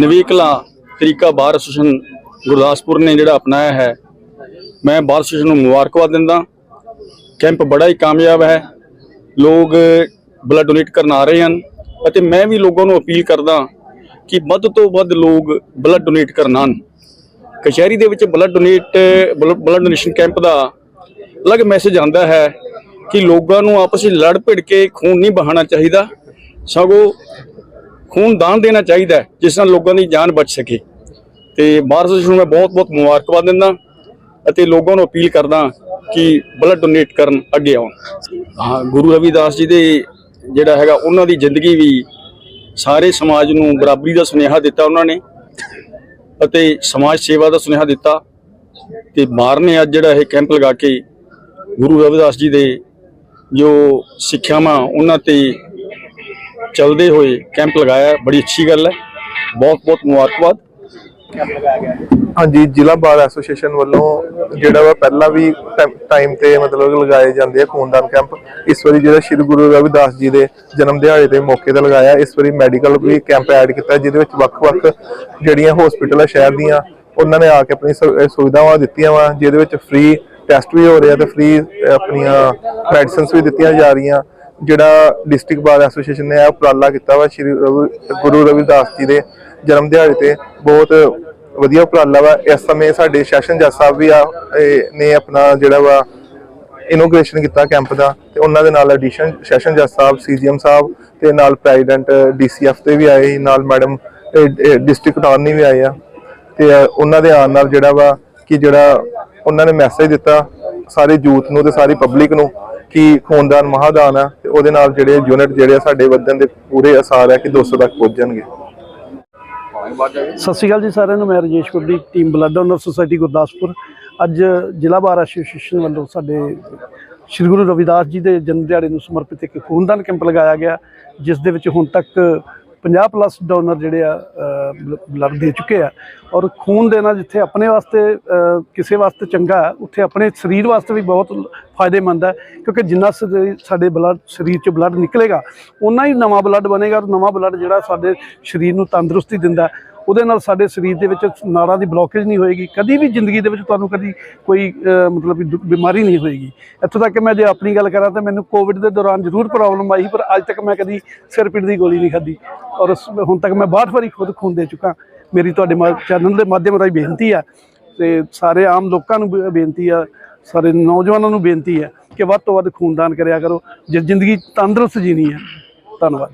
ਨਵੀਕਲਾ ਤਰੀਕਾ bar association Gurdaspur ਨੇ ਜਿਹੜਾ ਅਪਣਾਇਆ ਹੈ। ਮੈਂ ਬਾਰ ਐਸੋਸੀਏਸ਼ਨ ਨੂੰ ਮੁਬਾਰਕਬਾਦ ਦਿੰਦਾ। ਕੈਂਪ ਬੜਾ ਹੀ ਕਾਮਯਾਬ ਹੈ। ਲੋਕ ਬਲੱਡ ਡੋਨੇਟ ਕਰਨ ਆ ਰਹੇ ਹਨ ਅਤੇ ਮੈਂ ਵੀ ਲੋਕਾਂ ਨੂੰ ਅਪੀਲ ਕਰਦਾ ਕਿ ਵੱਧ ਤੋਂ ਵੱਧ ਲੋਕ ਬਲੱਡ ਡੋਨੇਟ ਕਰਨ ਆਉਣ। ਕਚਹਿਰੀ ਦੇ ਵਿੱਚ blood donate blood donation camp ਦਾ ਅਲੱਗ ਮੈਸੇਜ ਆਉਂਦਾ ਹੈ ਕਿ ਲੋਕਾਂ ਨੂੰ ਆਪਸ ਵਿੱਚ ਲੜ ਭਿੜ ਕੇ ਖੂਨ ਨਹੀਂ ਬਹਾਉਣਾ ਚਾਹੀਦਾ। ਸਗੋਂ ਖੂਨ ਦਾਨ ਦੇਣਾ ਚਾਹੀਦਾ ਜਿਸ ਨਾਲ ਲੋਕਾਂ ਦੀ ਜਾਨ ਬਚ ਸਕੇ। ਤੇ ਬਾਰ ਨੂੰ ਮੈਂ ਬਹੁਤ ਬਹੁਤ ਮੁਬਾਰਕਬਾਦ ਦਿੰਦਾ ਅਤੇ ਲੋਕਾਂ ਨੂੰ ਅਪੀਲ ਕਰਦਾ ਕਿ ਬਲੱਡ ਡੋਨੇਟ ਕਰਨ ਅੱਗੇ ਆਉਣ। ਹਾਂ, ਗੁਰੂ ਰਵਿਦਾਸ ਜੀ ਦੇ ਜਿਹੜਾ ਹੈਗਾ, ਉਹਨਾਂ ਦੀ ਜ਼ਿੰਦਗੀ ਵੀ ਸਾਰੇ ਸਮਾਜ ਨੂੰ ਬਰਾਬਰੀ ਦਾ ਸੁਨੇਹਾ ਦਿੱਤਾ ਉਹਨਾਂ ਨੇ ਅਤੇ ਸਮਾਜ ਸੇਵਾ ਦਾ ਸੁਨੇਹਾ ਦਿੱਤਾ। ਤੇ ਬਾਰ ਨੇ ਅੱਜ ਜਿਹੜਾ ਇਹ ਕੈਂਪ ਲਗਾ ਕੇ ਗੁਰੂ ਰਵਿਦਾਸ ਜੀ ਦੇ ਜੋ ਸਿੱਖਿਆਵਾਂ, ਉਹਨਾਂ ਤੇ ਚੱਲਦੇ ਹੋਏ ਕੈਂਪ ਲਗਾਇਆ ਬੜੀ ਅੱਛੀ ਗੱਲ ਹੈ ਬਹੁਤ ਬਹੁਤ ਮੁਬਾਰਕਬਾਦ ਹਾਂਜੀ, ਜ਼ਿਲ੍ਹਾ ਬਾਰ ਐਸੋਸੀਏਸ਼ਨ ਵੱਲੋਂ ਜਿਹੜਾ ਵਾ ਪਹਿਲਾਂ ਵੀ ਟਾਈਮ ਤੇ ਮਤਲਬ ਲਗਾਏ ਜਾਂਦੇ ਆ ਖੂਨਦਾਨ ਕੈਂਪ, ਇਸ ਵਾਰੀ ਜਿਹੜਾ ਸ੍ਰੀ ਗੁਰੂ ਰਵਿਦਾਸ ਜੀ ਦੇ ਜਨਮ ਦਿਹਾੜੇ ਦੇ ਮੌਕੇ ਤੇ ਲਗਾਇਆ, ਇਸ ਵਾਰੀ ਮੈਡੀਕਲ ਵੀ ਕੈਂਪ ਐਡ ਕੀਤਾ, ਜਿਹਦੇ ਵਿੱਚ ਵੱਖ-ਵੱਖ ਜਿਹੜੀਆਂ ਹਸਪੀਟਲ ਆ, ਸ਼ਹਿਰ ਦੀਆਂ, ਉਹਨਾਂ ਨੇ ਆ ਕੇ ਆਪਣੀ ਸੁਵਿਧਾਵਾਂ ਦਿੱਤੀਆਂ ਵਾ, ਜਿਹਦੇ ਵਿੱਚ ਫ੍ਰੀ ਟੈਸਟ ਵੀ ਹੋ ਰਹੇ ਆ ਤੇ ਫ੍ਰੀ ਆਪਣੀਆਂ ਮੈਡੀਸਿਨਸ ਵੀ ਦਿੱਤੀਆਂ ਜਾ ਰਹੀਆਂ। ਜਿਹੜਾ ਡਿਸਟ੍ਰਿਕਟ ਬਾਰ ਐਸੋਸੀਏਸ਼ਨ ਨੇ ਇਹ ਉਪਰਾਲਾ ਕੀਤਾ ਵਾ, ਸ੍ਰੀ ਰਵੀ- ਗੁਰੂ ਰਵਿਦਾਸ ਜੀ ਦੇ ਜਨਮ ਦਿਹਾੜੇ ਤੇ। ਬਹੁਤ ਵਧੀਆ ਉਪਰਾਲਾ ਵਾ। ਇਸ ਸਮੇਂ ਸਾਡੇ ਸੈਸ਼ਨ ਜੱਜ ਸਾਹਿਬ ਵੀ ਆ ਨੇ ਆਪਣਾ ਜਿਹੜਾ ਵਾ ਇਨੋਗ੍ਰੇਸ਼ਨ ਕੀਤਾ ਕੈਂਪ ਦਾ ਤੇ ਉਹਨਾਂ ਦੇ ਨਾਲ ਐਡੀਸ਼ਨ ਸੈਸ਼ਨ ਜੱਜ ਸਾਹਿਬ, ਸੀਜੀਐਮ ਸਾਹਿਬ ਤੇ ਨਾਲ ਪ੍ਰੈਜ਼ੀਡੈਂਟ ਡੀਸੀਐਫ ਤੇ ਵੀ ਆਏ ਨਾਲ ਮੈਡਮ ਡਿਸਟ੍ਰਿਕਟ ਅਟਾਰਨੀ ਵੀ ਆਏ ਆ। ਤੇ ਉਹਨਾਂ ਦੇ ਆਉਣ ਨਾਲ ਜਿਹੜਾ ਵਾ ਕਿ ਜਿਹੜਾ ਉਹਨਾਂ ਨੇ ਮੈਸੇਜ ਦਿੱਤਾ ਸਾਰੇ ਯੂਥ ਨੂੰ ਤੇ ਸਾਰੀ ਪਬਲਿਕ ਨੂੰ ਕਿ ਖੂਨਦਾਨ ਮਹਾਦਾਨ ਆ ਤੇ ਉਹਦੇ ਨਾਲ ਜਿਹੜੇ ਯੂਨਿਟ ਜਿਹੜੇ ਆ ਸਾਡੇ ਵਧਣ ਦੇ ਪੂਰੇ ਆਸਾਰ ਹੈ ਕਿ 200 ਤੱਕ ਪਹੁੰਚਣਗੇ। ਸਤਿ ਸ਼੍ਰੀ ਅਕਾਲ ਜੀ ਸਾਰਿਆਂ ਨੂੰ, ਮੈਂ Rajesh Kurdi team blood donor society Gurdaspur. ਅੱਜ ਜ਼ਿਲ੍ਹਾ ਬਾਰ ਐਸੋਸੀਏਸ਼ਨ ਵੱਲੋਂ ਸਾਡੇ ਸ਼੍ਰੀ ਗੁਰੂ ਰਵਿਦਾਸ ਜੀ ਦੇ ਜਨਮ ਦਿਹਾੜੇ ਨੂੰ ਸਮਰਪਿਤ ਇੱਕ ਖੂਨਦਾਨ ਕੈਂਪ ਲਗਾਇਆ ਗਿਆ, ਜਿਸ ਦੇ ਵਿੱਚ ਹੁਣ ਤੱਕ 50 ਪਲੱਸ ਡੋਨਰ ਜਿਹੜੇ ਆ ਬਲੱਡ ਦੇ ਚੁੱਕੇ ਆ। ਔਰ ਖੂਨ ਦੇਣਾ ਜਿੱਥੇ ਆਪਣੇ ਵਾਸਤੇ ਕਿਸੇ ਵਾਸਤੇ ਚੰਗਾ, ਉੱਥੇ ਆਪਣੇ ਸਰੀਰ ਵਾਸਤੇ ਵੀ ਬਹੁਤ ਫਾਇਦੇਮੰਦ ਹੈ ਕਿਉਂਕਿ ਜਿੰਨਾ ਸਰੀ- ਸਾਡੇ ਬਲੱਡ ਸਰੀਰ 'ਚ ਬਲੱਡ ਨਿਕਲੇਗਾ ਉਨਾ ਹੀ ਨਵਾਂ ਬਲੱਡ ਬਣੇਗਾ, ਔਰ ਨਵਾਂ ਬਲੱਡ ਜਿਹੜਾ ਸਾਡੇ ਸਰੀਰ ਨੂੰ ਤੰਦਰੁਸਤੀ ਦਿੰਦਾ। ਉਹਦੇ ਨਾਲ ਸਾਡੇ ਸਰੀਰ ਦੇ ਵਿੱਚ ਨਾੜਾਂ ਦੀ ਬਲੋਕੇਜ ਨਹੀਂ ਹੋਏਗੀ, ਕਦੀ ਵੀ ਜ਼ਿੰਦਗੀ ਦੇ ਵਿੱਚ ਤੁਹਾਨੂੰ ਕਦੀ ਕੋਈ ਮਤਲਬ ਬਿਮਾਰੀ ਨਹੀਂ ਹੋਏਗੀ। ਇੱਥੋਂ ਤੱਕ ਕਿ ਮੈਂ ਜੇ ਆਪਣੀ ਗੱਲ ਕਰਾਂ ਤਾਂ ਮੈਨੂੰ ਕੋਵਿਡ ਦੇ ਦੌਰਾਨ ਜ਼ਰੂਰ ਪ੍ਰੋਬਲਮ ਆਈ, ਪਰ ਅੱਜ ਤੱਕ ਮੈਂ ਕਦੀ ਸਿਰ ਪੀੜ ਦੀ ਗੋਲੀ ਨਹੀਂ ਖਾਧੀ। ਔਰ ਹੁਣ ਤੱਕ ਮੈਂ 62 ਵਾਰੀ ਖੁਦ ਖੂਨ ਦੇ ਚੁੱਕਾ। ਮੇਰੀ ਤੁਹਾਡੇ ਚੈਨਲ ਦੇ ਮਾਧਿਅਮ ਰਾਹੀਂ ਬੇਨਤੀ ਆ, ਤੇ ਸਾਰੇ ਆਮ ਲੋਕਾਂ ਨੂੰ ਬੇਨਤੀ ਆ, ਸਾਰੇ ਨੌਜਵਾਨਾਂ ਨੂੰ ਬੇਨਤੀ ਹੈ ਕਿ ਵੱਧ ਤੋਂ ਵੱਧ ਖੂਨਦਾਨ ਕਰਿਆ ਕਰੋ। ਜੇ ਜ਼ਿੰਦਗੀ ਤੰਦਰੁਸਤ ਜੀਣੀ ਹੈ ਧੰਨਵਾਦ।